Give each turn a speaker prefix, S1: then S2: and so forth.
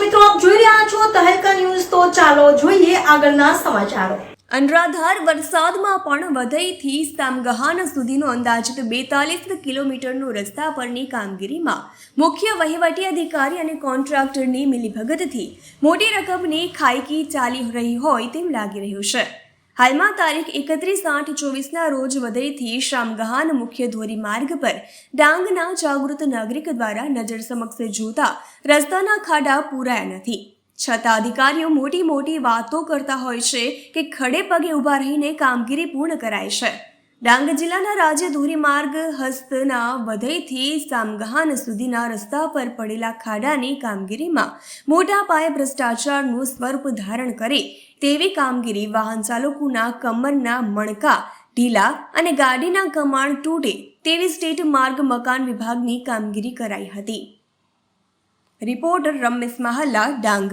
S1: મિત્રો, આપ જોઈ રહ્યા છો તહેલકા ન્યૂઝ. તો ચાલો જોઈએ આગળના સમાચારો.
S2: અનરાધાર વરસાદમાં પણ વધઈથી સામગહાન સુધીનો અંદાજિત બેતાલીસ કિલોમીટરનો રસ્તા પરની કામગીરીમાં મુખ્ય વહીવટી અધિકારી અને કોન્ટ્રાક્ટરની મિલીભગતથી મોટી રકમની ખાયકી ચાલી રહી હોય તેમ લાગી રહ્યું છે. હાલમાં તારીખ એકત્રીસ આઠ ચોવીસના રોજ વધઈથી શામગહાન મુખ્ય ધોરીમાર્ગ પર ડાંગના જાગૃત નાગરિક દ્વારા નજર સમક્ષ જોતા રસ્તાના ખાડા પૂરાયા નથી. છતાં અધિકારીઓ મોટી મોટી વાતો કરતા હોય છે કે ખડે પગે ઊભા રહીને કામગીરી પૂર્ણ કરાય છે. ડાંગ જિલ્લાના રાજ્ય ધોરીમાર્ગ હસ્તના વધઈથી સામગહાન સુધીના રસ્તા પર પડેલા ખાડાની કામગીરીમાં મોટા પાયે ભ્રષ્ટાચારનું સ્વરૂપ ધારણ કરે તેવી કામગીરી વાહન ચાલકોના કમરના મણકા, ઢીલા અને ગાડીના કમાણ તૂટે તેવી સ્ટેટ માર્ગ મકાન વિભાગની કામગીરી કરાઈ હતી. રિપોર્ટર રમેશ મહાલા, ડાંગ.